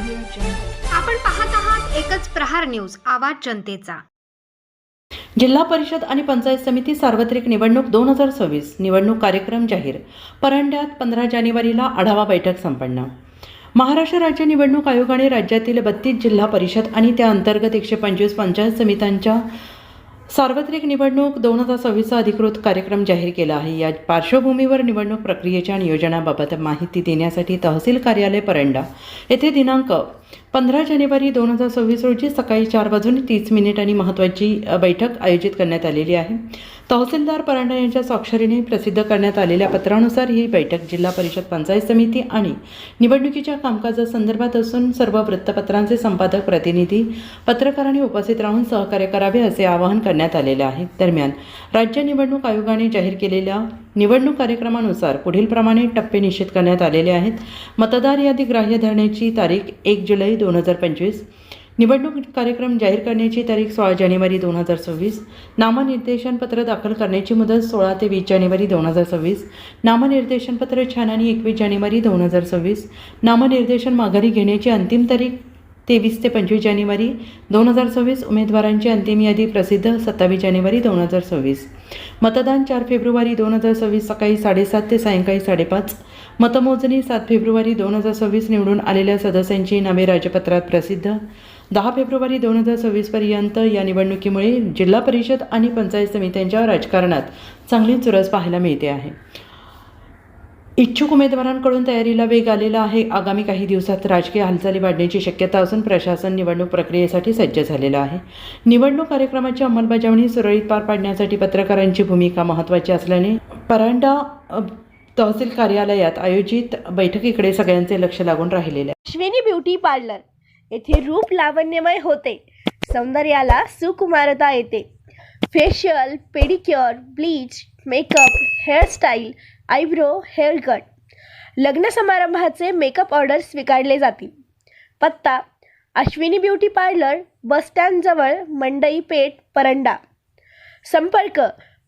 आपण पाहत आहात एकच प्रहार न्यूज आवाज जनतेचा. जिल्हा परिषद आणि पंचायत समिती सार्वत्रिक निवडणूक दोन हजार सव्वीस निवडणूक कार्यक्रम जाहीर. परंड्यात पंधरा जानेवारीला आढावा बैठक संपन्न. महाराष्ट्र राज्य निवडणूक आयोगाने राज्यातील बत्तीस जिल्हा परिषद आणि त्या अंतर्गत एकशे पंचवीस पंचायत समित्यांच्या सार्वत्रिक निवडणूक दोन हजार सव्वीसचा अधिकृत कार्यक्रम जाहीर केला आहे. या पार्श्वभूमीवर निवडणूक प्रक्रियेच्या नियोजनाबाबत माहिती देण्यासाठी तहसील कार्यालय परंडा येथे दिनांक पंधरा जानेवारी दोन हजार सव्वीस रोजी सकाळी चार वाजून तीस मिनिटांनी महत्त्वाची बैठक आयोजित करण्यात आलेली आहे. तहसीलदार परांडा यांच्या स्वाक्षरीने प्रसिद्ध करण्यात आलेल्या पत्रानुसार ही बैठक जिल्हा परिषद पंचायत समिती आणि निवडणुकीच्या कामकाजासंदर्भात असून सर्व वृत्तपत्रांचे संपादक प्रतिनिधी पत्रकारांनी उपस्थित राहून सहकार्य करावे असे आवाहन करण्यात आलेले आहे. दरम्यान राज्य निवडणूक आयोगाने जाहीर केलेल्या निवडणूक कार्यक्रमानुसार पुढीलप्रमाणे टप्पे निश्चित करण्यात आलेले आहेत. मतदार यादी ग्राह्य धरण्याची तारीख एक जुलै दोन हजार पंचवीस. निवडणूक कार्यक्रम जाहीर करण्याची तारीख सोळा जानेवारी दोन हजार सव्वीस. नामनिर्देशनपत्र दाखल करण्याची मुदत सोळा ते वीस जानेवारी दोन हजार सव्वीस. नामनिर्देशनपत्र छाननी एकवीस जानेवारी दोन हजार सव्वीस. नामनिर्देशन माघारी घेण्याची अंतिम तारीख तेवीस ते पंचवीस जानेवारी दोन हजार सव्वीस उमेदवारांची अंतिम यादी प्रसिद्ध सत्तावीस जानेवारी दोन हजार सव्वीस. मतदान चार फेब्रुवारी दोन हजार सव्वीस सकाळी साडेसात ते सायंकाळी साडेपाच. मतमोजणी सात फेब्रुवारी दोन हजार सव्वीस निवडून आलेल्या सदस्यांची नावे राजपत्रात प्रसिद्ध. दहा फेब्रुवारी दोन हजार सव्वीसपर्यंत या निवडणुकीमुळे जिल्हा परिषद आणि पंचायत समित्यांच्या राजकारणात चांगली चुरस पाहायला मिळते आहे. इच्छुक उमेदवारांकडून तयारीला वेग आलेला आहे. आगामी काही दिवसात राजकीय हालचाली वाढण्याची शक्यता असून प्रशासन निवडणूक प्रक्रियेसाठी सज्ज झालेलं आहे. निवडणूक कार्यक्रमाची अंमलबजावणी सुरळीत पार पाडण्यासाठी पत्रकारांची भूमिका महत्त्वाची असल्याने परांडा तहसील कार्यालयात आयोजित बैठकीकडे सगळ्यांचे लक्ष लागून राहिलेले श्वेनी अश्विनी ब्युटी पार्लर येथे रूप लावण्यमय होते. सौंदर्याला सुकुमारता येते. Facial pedicure bleach makeup hairstyle eyebrow hair cut लग्न समारंभाचे मेकअप ऑर्डर स्वीकारले जातील. पत्ता अश्विनी ब्युटी पार्लर बसस्टँडजवळ मंडई पेठ परंडा. संपर्क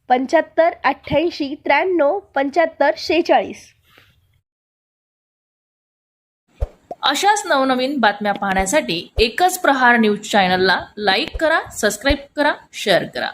पंच्याहत्तर अठ्ठ्याऐंशी त्र्याण्णव पंच्याहत्तर शेहेचाळीस. अशाच नवनवीन बातम्या पाहण्यासाठी एकच प्रहार न्यूज चॅनलला लाईक करा सबस्क्राईब करा शेअर करा.